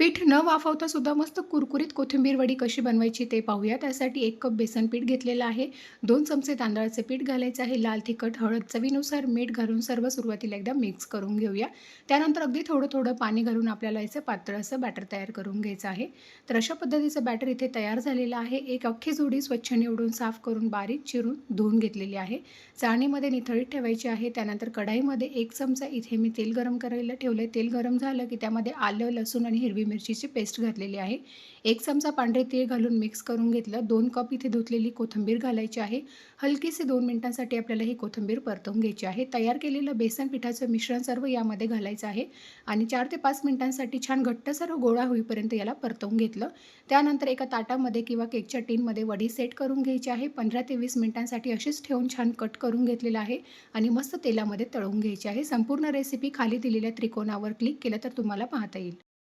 पीठ न वाफवता सुद्धा मस्त कुरकुरीत कोथिंबीर वडी कशी बनवायची ते पाहूया. त्यासाठी एक कप बेसन पीठ घेतलेलं आहे. दोन चमचे तांदळाचे पीठ घालायचं आहे. लाल तिखट हळद चवीनुसार मीठ घालून सर्व सुरुवातीला एकदा मिक्स करून घेऊया. त्यानंतर अगदी थोडं थोडं पाणी घालून आपल्याला याचं पातळ असं बॅटर तयार करून घ्यायचं आहे. तर अशा पद्धतीचं बॅटर इथे तयार झालेलं आहे. एक अख्खी जोडी स्वच्छ निवडून साफ करून बारीक चिरून धुवून घेतलेली आहे. चाळणीमध्ये निथळीत ठेवायची आहे. त्यानंतर कढाईमध्ये एक चमचा इथे मी तेल गरम करायला ठेवलं तेल गरम झालं की त्यामध्ये आलं लसूण आणि हिरवी मिरचीची पेस्ट घातलेली आहे. एक चमचा पांढरे तीळ घालून मिक्स करून घेतलं. दोन कप इथे धुतलेली कोथिंबीर घालायची आहे. हलकीसे दोन मिनिटांसाठी आपल्याला ही कोथिंबीर परतवून घ्यायची आहे. तयार केलेलं बेसन पिठाचं मिश्रण सर्व यामध्ये घालायचं आहे आणि चार ते पाच मिनिटांसाठी छान घट्ट सर्व गोळा होईपर्यंत याला परतवून घेतलं. त्यानंतर एका ताटामध्ये किंवा केकच्या टीनमध्ये वडी सेट करून घ्यायची आहे. पंधरा ते वीस मिनिटांसाठी अशीच ठेवून छान कट करून घेतलेलं आहे आणि मस्त तेलामध्ये तळून घ्यायची आहे. संपूर्ण रेसिपी खाली दिलेल्या त्रिकोणावर क्लिक केलं तर तुम्हाला पाहता येईल.